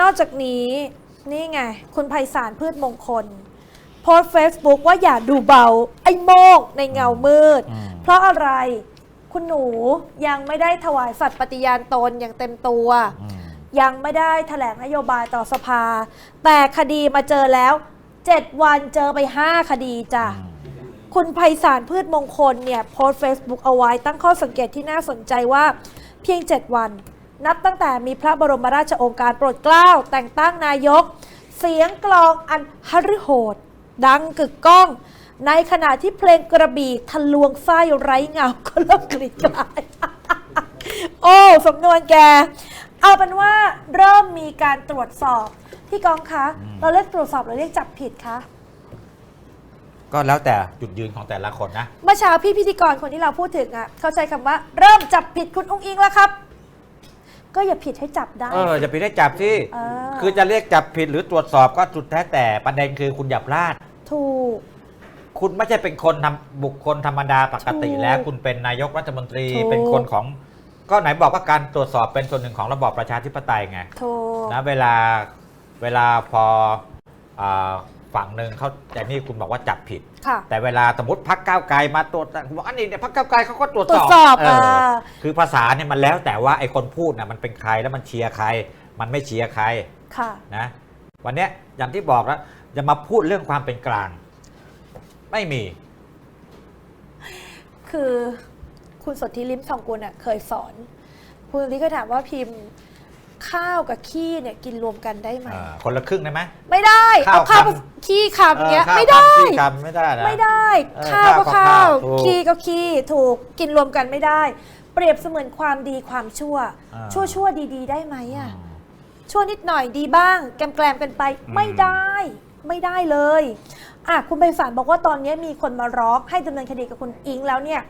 นอกจากนี้นี่ไง คุณไพศาลพืชมงคล โพสเฟซบุ๊กว่าอย่าดูเบา ไอ้โมกในเงามืด อืม เพราะอะไรคุณหนูยังไม่ได้ถวายสัตย์ปฏิญาณตนอย่างเต็มตัว อืมยังไม่ได้แถลงนโยบายต่อสภา แต่คดีมาเจอแล้ว 7 วันเจอไป 5 คดีจ้ะคุณไพศาลพืชมงคลเนี่ยโพสเฟซบุ๊กเอาไว้ตั้งข้อสังเกตที่น่าสนใจว่าเพียง 7 วัน นับตั้งแต่มีพระบรมราชโองการโปรดเกล้า แต่งตั้งนายก เสียงกลองอันฮฤโหด ดังกึกก้อง ในขณะที่เพลงกระบี่ทะลวงไส้ไร้เงาก็เริ่มกลีกลายโอ้สำนวนแก เอาเป็นว่าเริ่มมีการตรวจสอบ พี่กองคะอืมเราเรียกตรวจสอบหรือเรียกจับผิดคะก็แล้วแต่จุดยืนของแต่ละคนนะ เมื่อเช้าพี่พิธีกรคนที่เราพูดถึงอะ เขาใช้คำว่าเริ่มจับผิดคุณอุ้งอิงแล้วครับ ก็อย่าผิดให้จับได้ เออจะไปได้จับที่ เออ คือจะเรียกจับผิดหรือตรวจสอบก็สุดแท้แต่ประเด็นคือคุณอย่าพลาด ถูก คุณไม่ใช่เป็นคนทำบุคคลธรรมดาปกติถูกแล้วคุณเป็นนายกรัฐมนตรีถูก เป็นคนของ ก็ไหนบอกว่าการตรวจสอบเป็นส่วนหนึ่งของระบอบประชาธิปไตยไงถูกนะเวลาเวลาพออา ฝั่งหนึ่งเขาแต่นี่คุณบอกว่าจับผิด ค่ะ แต่เวลาสมมติพักก้าวไกลมาตรวจผมบอกอันนี้เนี่ยพักก้าวไกลเขาก็ตรวจตรวสจอบสอบเอออ่าคือภาษาเนี่ยมันแล้วแต่ว่าไอ้คนพูดนะมันเป็นใครแล้วมันเชียร์ใคร มันไม่เชียร์ใคร ค่ะ นะวันเนี้ยอย่างที่บอกแล้วจะมาพูดเรื่องความเป็นกลาง ไม่มี คือคุณสนธิลิมทองกุลอะเคยสอน คุณสนธิเคยถามว่าพิมพ์ ข้าวกับขี้เนี่ยกินรวมกันได้ไหม อ่าคนละครึ่งได้ไหม ไม่ได้ ข้าวเอาข้าวคำ กับขี้คำเงี้ยออข้าวไม่ได้คำที่คำไม่ได้นะ ไม่ได้ เออข้าวก็ข้าข้าววก็ข้าวถูกขี้ก็ขี้ถูกกินรวมกันไม่ได้ เปรียบเสมือนความดีความชั่ว อ่า ชั่วชั่วๆดีๆ ได้ไหมอะอืมชั่วนิดหน่อยดีบ้าง แกมแกลมๆกันไปอืม ไม่ได้ไม่ได้เลยอะคุณไพศาลบอกว่าตอนนี้มีคนมาร้องให้ดำเนินคดีกับคุณอิงแล้วเนี่ย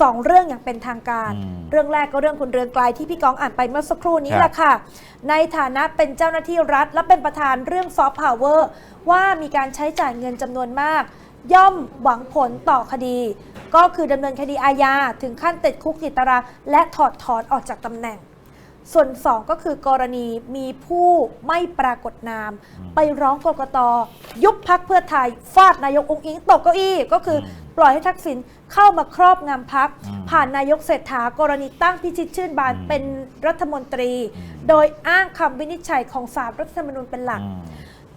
สองเรื่องอย่างเป็นทางการอืมเรื่องแรกก็เรื่องคุณเรืองไกลที่พี่กองอ่านไปเมื่อสักครู่นี้ครับแหละค่ะ ในฐานะเป็นเจ้าหน้าที่รัฐ และเป็นประธานเรื่องซอฟต์พาวเวอร์ว่ามีการใช้จ่ายเงินจำนวนมาก ย่อมหวังผลต่อคดี ก็คือดำเนินคดีอาญาถึงขั้นติดคุกติดตารางและถอดถอนออกจากตำแหน่ง ส่วน 2 ก็คือกรณีมีผู้ไม่ปรากฏนามอืมไปร้องกกตยุบพักเพื่อไทย ฟาดนายกองค์อิงตกเก้าอี้ ก็คืออมปล่อยให้ทักษิณเข้ามาครอบงำพักอืมผ่านนายกเศรษฐากรณีตั้งพิชิตชื่นบานอืมเป็นรัฐมนตรีอืมโดยอ้างคำวินิจฉัยของศาลรัฐธรรมนูญเป็นหลักอืม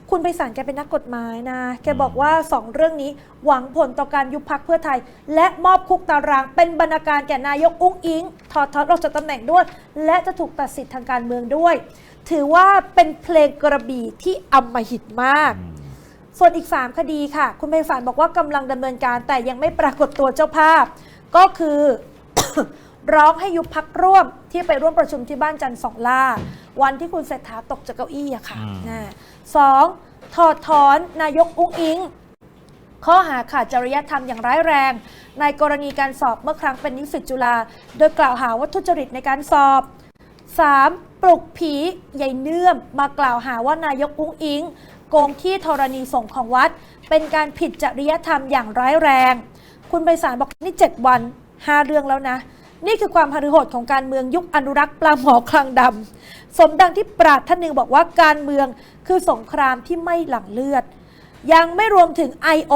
คุณไพศาลแกเป็นนักกฎหมายนะ แกบอกว่า2เรื่องนี้หวังผลต่อการยุบพักเพื่อไทย และมอบคุกตารางเป็นบรรณาการแก่นายกอุ้งอิง ถอดถอนออกจากตำแหน่งด้วย และจะถูกตัดสิทธิ์ทางการเมืองด้วย ถือว่าเป็นเพลงกระบี่ที่อำมหิตมากอืมส่วนอีก 3 คดีค่ะ คุณไพศาลบอกว่ากำลังดำเนินการแต่ยังไม่ปรากฏตัวเจ้าภาพ ก็คือ ร้องให้ยุบพักร่วมที่ไปร่วมประชุมที่บ้านจันทร์สองล่า วันที่คุณเศรษฐาตกจากเก้าอี้อะค่ะอืมนะ สองถอดถอนนายกอุ้งอิง ข้อหาขาดจริยธรรมอย่างร้ายแรง ในกรณีการสอบเมื่อครั้งเป็นนิสิตจุฬาโดยกล่าวหาว่าทุจริตในการสอบ 3. ปลุกผีใหญ่เนื่อมมากล่าวหาว่านายกอุ้งอิง โกงที่ธรณีสงของวัด เป็นการผิดจริยธรรมอย่างร้ายแรง คุณไพศาลบอกนี่ 7 วัน 5 เรื่องแล้วนะ นี่คือความหฤโหดของการเมืองยุคอนุรักษ์ปลาหมอคลังดำสมดังที่ปราดท่านหนึ่งบอกว่าการเมืองคือสงครามที่ไม่หลั่งเลือด ยังไม่รวมถึง I.O.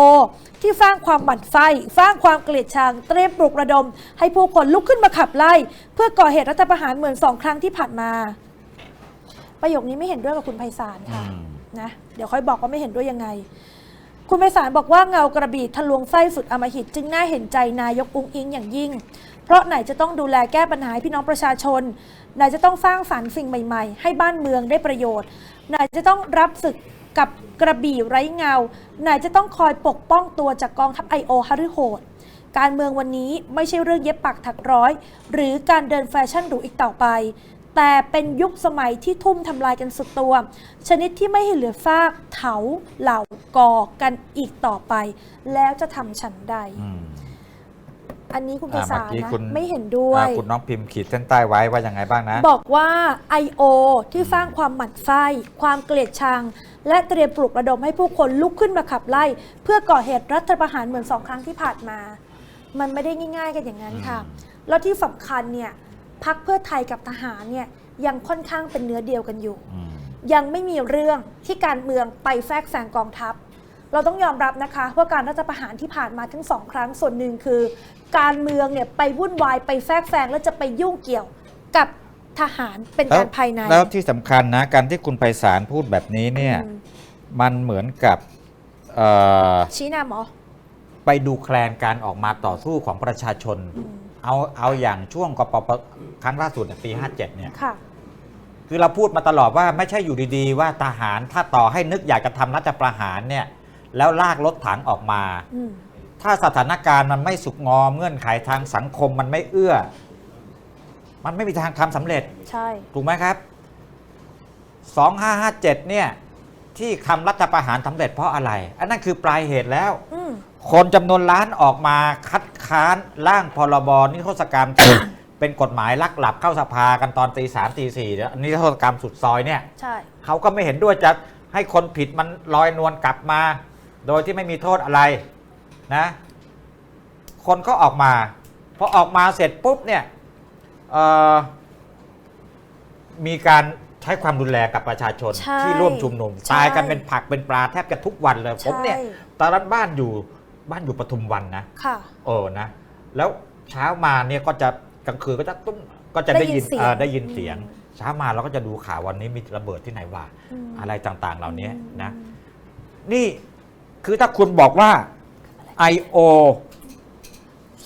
ที่สร้างความหมั่นไส้สร้างความเกลียดชังเตรียมปลุกระดม ให้ผู้คนลุกขึ้นมาขับไล่ เพื่อก่อเหตุรัฐประหารเหมือนสองครั้งที่ผ่านมา ประโยคนี้ไม่เห็นด้วยกับคุณไพศาลค่ะอืมนะเดี๋ยวค่อยบอกว่าไม่เห็นด้วยยังไง คุณไพศาลบอกว่าเงากระบี่ทะลวงไส้สุดอมหิตจึงน่าเห็นใจนายกอุ้งอิงอย่างยิ่ง เพราะไหนจะต้องดูแลแก้ปัญหาพี่น้องประชาชน ไหนจะต้องสร้างสรรค์สิ่งใหม่ ๆ ให้บ้านเมืองได้ประโยชน์ ไหนจะต้องรับศึกกับกระบี่ไร้เงา ไหนจะต้องคอยปกป้องตัวจากกองทัพไอโอฮาริโหดการเมืองวันนี้ไม่ใช่เรื่องเย็บปักถักร้อย หรือการเดินแฟชั่นหรูอีกต่อไป แต่เป็นยุคสมัยที่ทุ่มทำลายกันสุดตัว ชนิดที่ไม่ให้เหลือซากเถาเหล่ากอกันอีกต่อไป แล้วจะทำฉันใด อืมอันนี้คุณไพอ่าศาลเมื่อกี้นะคุณไม่เห็นด้วย อ่าคุณน้องพิมพ์ขีดเส้นใต้ไว้ว่ายังไงบ้างนะ บอกว่า I.O. ที่สร้างความหมั่นไส้ ความเกลียดชัง และเตรียมปลุกระดมให้ผู้คนลุกขึ้นมาขับไล่ เพื่อก่อเหตุรัฐประหารเหมือนสองครั้งที่ผ่านมา มันไม่ได้ง่าย ๆ กันอย่างนั้นค่ะ แล้วที่สำคัญเนี่ย พักเพื่อไทยกับทหารเนี่ยยังค่อนข้างเป็นเนื้อเดียวกันอยู่อืมยังไม่มีเรื่องที่การเมืองไปแทรกแซงกองทัพ เราต้องยอมรับนะคะว่าการรัฐประหารที่ผ่านมาทั้งสองครั้งส่วนหนึ่งคือ การเมืองเนี่ยไปวุ่นวายไปแทรกแซงแล้วจะไปยุ่งเกี่ยวกับทหารเป็นการภายใน แล้วที่สำคัญนะการที่คุณไพศาลพูดแบบนี้เนี่ยอืมมันเหมือนกับเอ่อชี้นำเหรอไปดูแคลนการออกมาต่อสู้ของประชาชนอืม เอาเอาอย่างช่วงกปปครั้งล่าสุดเนี่ยปี57เนี่ยค่ะ คือเราพูดมาตลอดว่าไม่ใช่อยู่ดีๆ ว่าทหารถ้าต่อให้นึกอยากจะทำรัฐประหารเนี่ยแล้วลากรถถังออกมา อืม ถ้าสถานการณ์มันไม่สุกงอมเงื่อนไขทางสังคมมันไม่เอื้อ มันไม่มีทางทำสำเร็จ ใช่ ถูกไหมครับ 2557 เนี่ย ที่ทำรัฐประหารสำเร็จเพราะอะไร อันนั้นคือปลายเหตุแล้ว อืมคนจำนวนล้านออกมาคัดค้านร่างพรบนิรโทษกรรม เป็นกฎหมายลักหลับเข้าสภากันตอนตีสามตีสี่เนี่ยนิรโทษกรรมสุดซอยเนี่ย ใช่ เขาก็ไม่เห็นด้วยจะให้คนผิดมันลอยนวลกลับมา โดยที่ไม่มีโทษอะไรนะ คนก็ออกมาพอออกมาเสร็จปุ๊บเนี่ยเอ่อมีการ ใช้ความรุนแรงกับประชาชนใช่ที่ร่วมชุมนุมใช่ตายกันเป็นผักเป็นปลาแทบจะทุกวันเลย ผมเนี่ย ใช่ ตอนนั้นบ้านอยู่บ้านอยู่ปทุมวันนะ ค่ะ เออนะ แล้วเช้ามาเนี่ยก็จะกลางคืนก็จะตุ้มก็จะได้ยินได้ยินเสียงเอ่อได้ยินเสียงอืมเช้ามาเราก็จะดูข่าววันนี้มีระเบิดที่ไหนว่า มอะไรต่างๆเหล่านี้นะอืมนี่คือถ้าคุณบอกว่า I.O.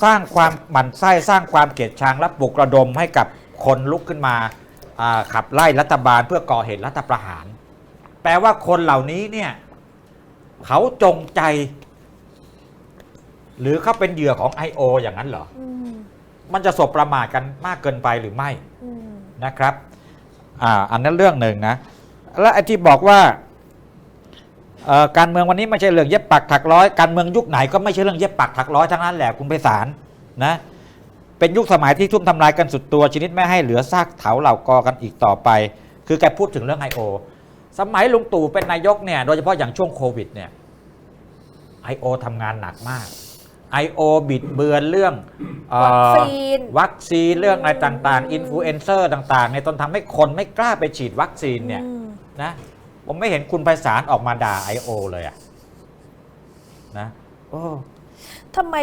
สร้างความหมั่นไส้สร้างความเกลียดชังและปลุกระดมให้กับคนลุกขึ้นมาอ่า ขับไล่รัฐบาลเพื่อก่อเหตุรัฐประหาร แปลว่าคนเหล่านี้เนี่ยเขาจงใจ หรือเขาเป็นเหยื่อของ I.O. อย่างนั้นเหรออืมมันจะสบประมาทกันมากเกินไปหรือไม่อืมนะครับอ่าอันนั้นเรื่องหนึ่งนะ และไอ้ที่บอกว่าเอ่อการเมืองวันนี้ไม่ใช่เรื่องเย็บปักถักร้อย การเมืองยุคไหนก็ไม่ใช่เรื่องเย็บปักถักร้อยทั้งนั้นแหละคุณไพศาลนะ เป็นยุคสมัยที่ทุ่มทำลายกันสุดตัวชนิดไม่ให้เหลือซากเถาเหล่ากอกันอีกต่อไป คือแกพูดถึงเรื่อง I.O. สมัยลุงตู่เป็นนายกเนี่ยโดยเฉพาะอย่างช่วงโควิดเนี่ย I.O. ทำงานหนักมาก I.O. บิดเบือนเรื่องเอ่อวัคซีนวัคซีนเรื่องอะไรต่างๆ อินฟลูเอนเซอร์ต่างๆเนี่ยจนทำให้คนไม่กล้าไปฉีดวัคซีนเนี่ยอืมนะผมไม่เห็นคุณไพศาลออกมาด่า I.O. เลยอะนะโอ้ทำไม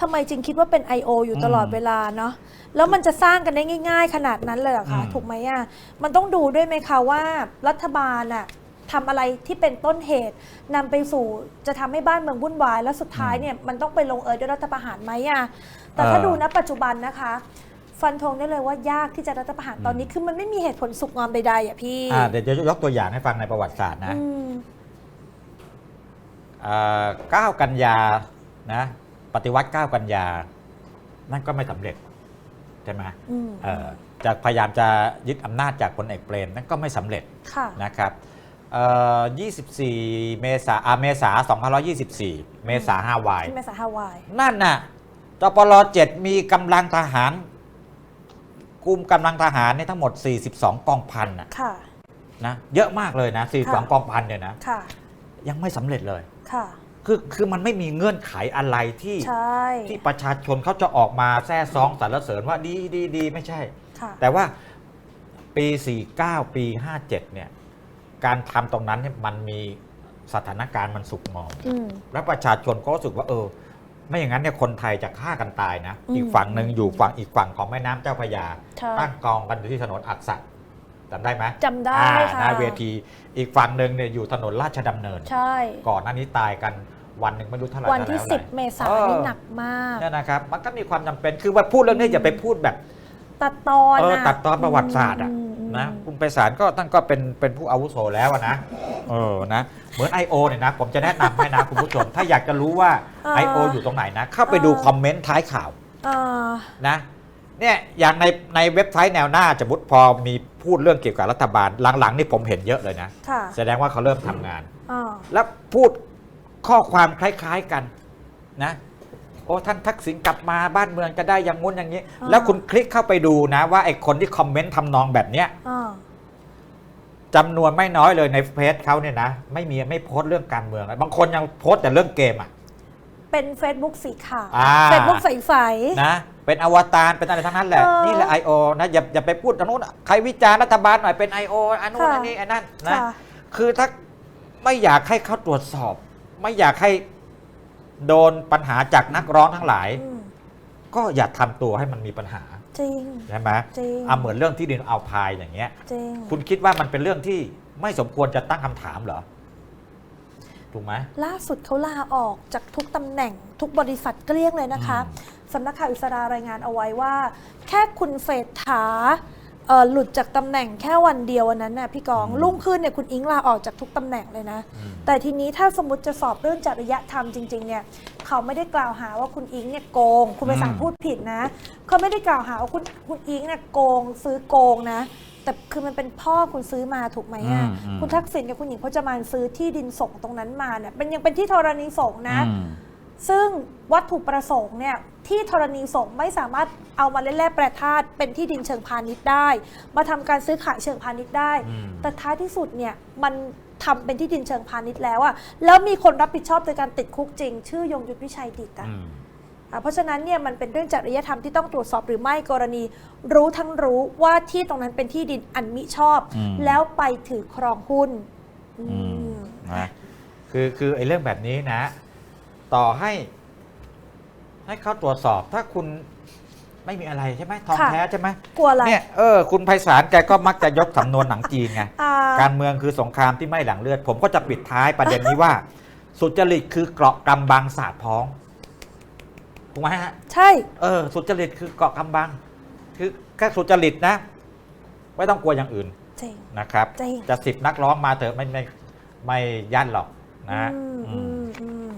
ทำไมจึงคิดว่าเป็น I.O. อยู่ตลอดอืมเวลาเนาะแล้วมันจะสร้างกันได้ง่าย ๆ ขนาดนั้นเลยเหรอคะอืม ถูกไหมอะมันต้องดูด้วยไหมคะว่ารัฐบาลอะทำอะไรที่เป็นต้นเหตุนำไปสู่จะทำให้บ้านเมืองวุ่นวาย แล้วสุดท้ายเนี่ยมันต้องไปลงเอยด้วยรัฐประหารไหมอะแต่ถ้าดูณปัจจุบันนะคะ ฟันธงได้เลยว่ายากที่จะรัฐประหารตอนนี้คือมันไม่มีเหตุผลสุกงอมใดๆอะพี่อ่าเดี๋ยวจะยกตัวอย่างให้ฟังในประวัติศาสตร์นะอืม อ่า9กันยานะ ปฏิวัติ 9 กันยา นั่นก็ไม่สำเร็จใช่ไหมอืมเอ่อจะพยายามจะยึดอำนาจจากพลเอกเปรมนั่นก็ไม่สำเร็จค่ะนะครับเอ่อ24 เมษาอ่าเมษา2524 เมษาฮาวายที่แม่สาฮาวาย นั่นน่ะจปร7มีกำลังทหารกลุ่มกำลังทหารเนี่ยทั้งหมด 42 กองพันน่ะค่ะนะ เยอะมากเลยนะค่ะ42 กองพันเนี่ยนะ ค่ะ ยังไม่สำเร็จเลย ค่ะ คือคือมันไม่มีเงื่อนไขอะไรที่ ใช่ ที่ประชาชนเขาจะออกมาแซ่ซองสรรเสริญว่าดีดีดีไม่ใช่ ค่ะ แต่ว่าปี 49 ปี 57 เนี่ย การทำตรงนั้นเนี่ยมันมีสถานการณ์มันสุกงอม อืม แล้วประชาชนก็รู้สึกว่าเออ ไม่อย่างนั้นเนี่ยคนไทยจะฆ่ากันตายนะ อืมอีกฝั่งหนึ่งอยู่ฝั่งอีกฝั่งของแม่น้ำเจ้าพระยา ใช่ ตั้งกองกันอยู่ที่ถนนอักษะ จำได้ไหมจำได้อ่าค่ะหน้าเวทีอีกฝั่งหนึ่งเนี่ยอยู่ถนนราชดำเนิน ใช่ ก่อนหน้านี้ตายกันวันหนึ่งไม่รู้เท่าไหร่วันที่ท่าไหร่10 เมษายเอนอนี่หนักมากเนี่ยนะครับมันก็มีความจำเป็นคือว่าพูดเรื่องนี้อย่าไปพูดแบบ ตัดตอนเอออะตัดตอนประวัติศาสตร์อะมอืมนะคุณไพศาลก็ท่านก็เป็นเป็นผู้อาวุโสแล้วอะนะเออนะเหมือน I.O. เนี่ยนะ ผมจะแนะนำให้นะคุณผู้ชม ถ้าอยากจะรู้ว่า I.O. อยู่ตรงไหนนะ เข้าไปดูคอมเมนต์ท้ายข่าวอ่านะ เนี่ยอย่างในในเว็บไซต์แนวหน้าสมมติพอมีพูดเรื่องเกี่ยวกับรัฐบาลหลังๆ นี่ผมเห็นเยอะเลยนะ ค่ะแสดงว่าเขาเริ่มทำงาน อ่าแล้วพูดข้อความคล้ายๆกันนะ โอ้ท่านทักษิณกลับมาบ้านเมืองจะได้อย่างงู้นอย่างนี้แล้วคุณคลิกเข้าไปดูนะว่าไอ้คนที่คอมเมนต์ทำนองแบบเนี้ยอ่าจำนวนไม่น้อยเลยในเพจเขาเนี่ยนะ ไม่มีไม่โพสต์เรื่องการเมืองนะบางคนยังโพสต์แต่เรื่องเกมอะ เป็น Facebook สีขาว อ่าเฟซบุ๊กใส นะ เป็นอวตารเป็นอะไรทั้งนั้นแหละ เออนี่แหละ I.O. นะอย่าอย่าไปพูดตรงนู้นใครวิจารณ์รัฐบาลหน่อยเป็น I.O. อันนู้นค่ะ อันนี้อันนั้นนะ ค่ะ คือถ้าไม่อยากให้เขาตรวจสอบ ไม่อยากให้โดนปัญหาจากนักร้องทั้งหลาย อืมก็อย่าทำตัวให้มันมีปัญหาจริง ใช่ไหมจริง อะเหมือนเรื่องที่ดินเอาพายอย่างเงี้ย จริง คุณคิดว่ามันเป็นเรื่องที่ไม่สมควรจะตั้งคำถามเหรอ ถูกไหม ล่าสุดเขาลาออกจากทุกตำแหน่งทุกบริษัทเกลี้ยงเลยนะคะ อืม สำนักข่าวอิสรารายงานเอาไว้ว่า แค่คุณเศรษฐาเอ่อหลุดจากตำแหน่งแค่วันเดียววันนั้นน่ะพี่กองรุ่งขึ้นเนี่ยคุณอิงลาออกจากทุกตำแหน่งเลยนะอืมแต่ทีนี้ถ้าสมมติจะสอบเรื่องจริยธรรมจริงๆเนี่ยเขาไม่ได้กล่าวหาว่าคุณอิงเนี่ยโกง คุณไปสั่งอืมพูดผิดนะ เขาไม่ได้กล่าวหาว่าคุณคุณอิงเนี่ยโกง ซื้อโกงนะแต่คือมันเป็นพ่อคุณซื้อมาถูกไหมอะอืมอืมคุณทักษิณกับคุณหญิงพจมานซื้อที่ดินสงฆ์ตรงนั้นมาเนี่ยเป็นยังเป็นที่ธรณีสงฆ์นะอืม ซึ่งวัตถุประสงค์เนี่ยที่ธรณีสงฆ์ไม่สามารถเอามาเล่นแร่แปรธาตุเป็นที่ดินเชิงพาณิชย์ได้ มาทำการซื้อขายเชิงพาณิชย์ได้อืมแต่ท้ายที่สุดเนี่ยมันทำเป็นที่ดินเชิงพาณิชย์แล้วอะแล้วมีคนรับผิดชอบโดยการติดคุกจริง ชื่อยงยุทธวิชัยดิตอะอืมอะเพราะฉะนั้นเนี่ยมันเป็นเรื่องจริยธรรมที่ต้องตรวจสอบหรือไม่กรณี รู้ทั้งรู้ว่าที่ตรงนั้นเป็นที่ดินอันมิชอบอืมแล้วไปถือครองหุ้นอือืมมนะคือคือไอ้เรื่องแบบนี้นะ ต่อให้ ให้เขาตรวจสอบถ้าคุณไม่มีอะไรใช่ไหมทองค่ะ แท้ใช่ไหมกลัวอะไร เนี่ยเออคุณไพศาลแกก็มักจะยกสำนวนหนังจีนไง อ่า การเมืองคือสงครามที่ไม่หลังเลือด ผมก็จะปิดท้ายประเด็นนี้ว่า สุจริตคือเกราะกำบังสาดพ้องถูกไหมฮะ ใช่ เออ สุจริตคือเกราะกำบัง คือแค่สุจริตนะ ไม่ต้องกลัวอย่างอื่นจริง นะครับ จริง จะสิบนักร้องมาเถอะไม่ไม่ไม่ยันหรอกนะอืมอือืมมอืม